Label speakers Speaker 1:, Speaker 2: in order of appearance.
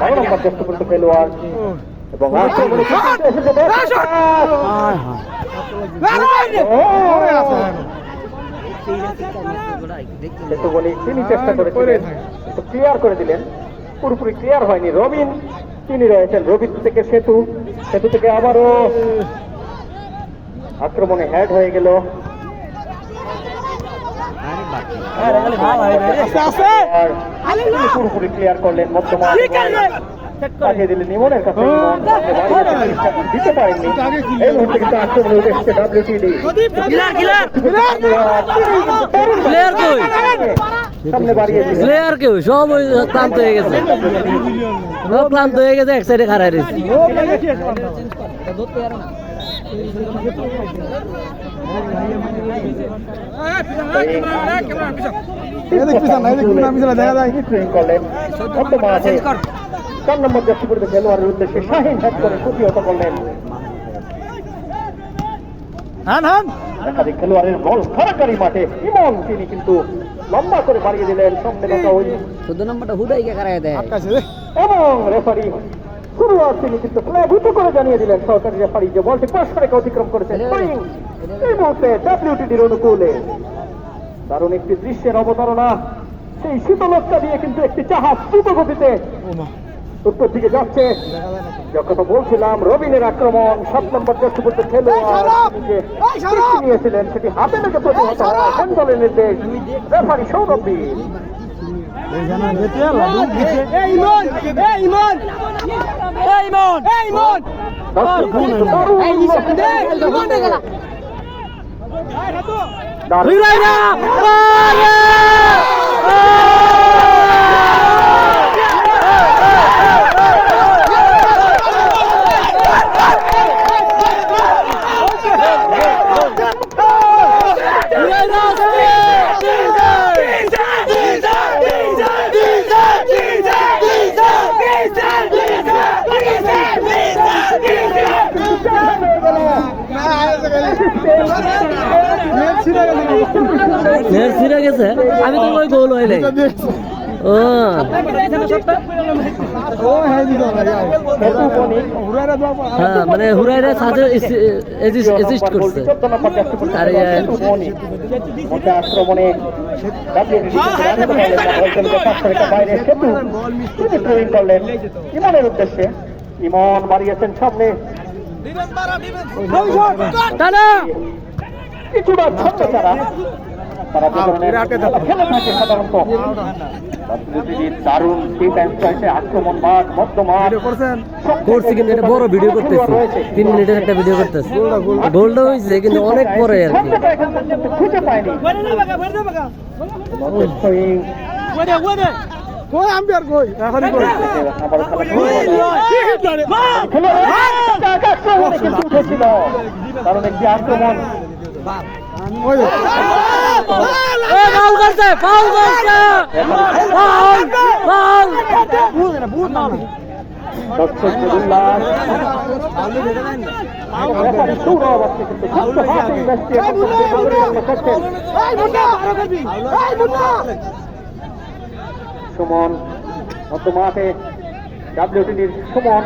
Speaker 1: বারো নম্বর চেষ্টা করতে খেলোয়াড় এবং তিনি চেষ্টা করেছিলেন ক্লিয়ার করে দিলেন। পুরোপুরি ক্লিয়ার হয়নি। রবিন তিনি রয়েছেন। রবিন থেকে সেতু। সেতু থেকে আবারও আক্রমণে হেড হয়ে গেল। পুরোপুরি ক্লিয়ার করলেন মধ্যমান পাঠিয়ে দিলেন ইমনের কাছে। ইমন সামনে বাড়িয়ে দিতে পারেননি। এই মুহূর্তে কিন্তু আক্রমণে উঠে এসেছে ডাব্লিউটিডি সামনে বাড়িয়েছিলেন
Speaker 2: প্লেয়ার কেউ সব ওই ক্লান্ত হয়ে গেছে। সব ক্লান্ত হয়ে গেছে এক সাইডে খারাই
Speaker 1: চার নম্বর খেলোয়াড়ের উদ্দেশ্যে শাহিন হেড করে প্রতিহত করলেন একাধিক খেলোয়াড়ের বল সরকারি মাঠে ইমন তিনি কিন্তু লম্বা করে বাড়িয়ে দিলেন সামনে ওই
Speaker 2: চোদ্দ নম্বরটা হুদাই কে দেয়?
Speaker 1: এবং রেফারি তিনি কিন্তু করে জানিয়ে দিলেন সরকারি রেফারি যে বলটি পাশ করে অতিক্রম করেছেন এই মুহূর্তে ডাব্লিউটিডির অনুকূলে। দারুণ একটি দৃশ্যের অবতারণা। সেই শীতলতা দিয়ে কিন্তু একটি জাহাজ দ্রুত গতিতে উত্তর দিকে যাচ্ছে। যখন বলছিলাম রবিনের আক্রমণ সাত নম্বর করতে খেলোয়াড় নিয়েছিলেন সেটি হাতে লেগে প্রতিহত হয় দলের নির্দেশ রেফারি সৌরভ বীর। দর্শক কিন্তু দারুণ দারুণ
Speaker 2: আমি তো ওই গোল হইলে হ্যাঁ মানে হুরাইরা সাথে এসিস্ট করছে। আরে
Speaker 1: আক্রমণে উদ্দেশ্যে ইমন বাড়িয়েছেন সামনে। কিছুটা ছোট্ট তারা। তারা যে ধরনের খেলে থাকে সাধারণত। WTD দারুণ ডিফেন্স রয়েছে আক্রমণ মাঠ মধ্য
Speaker 2: করছি কিন্তু এটা বড় ভিডিও করতেছি। তিন মিনিটের একটা ভিডিও করতেছি। গোলটা হয়েছে কিন্তু অনেক পরে আর কি।
Speaker 1: ছন্দটা এখন পর্যন্ত খুঁজে পায়নি। সুইং আবার খেলা খেলোয়াড় আক্রমণে কিন্তু উঠেছিল কারণ একটি আক্রমণ সুমন মধ্য মাঠে ডাব্লিউটির সুমন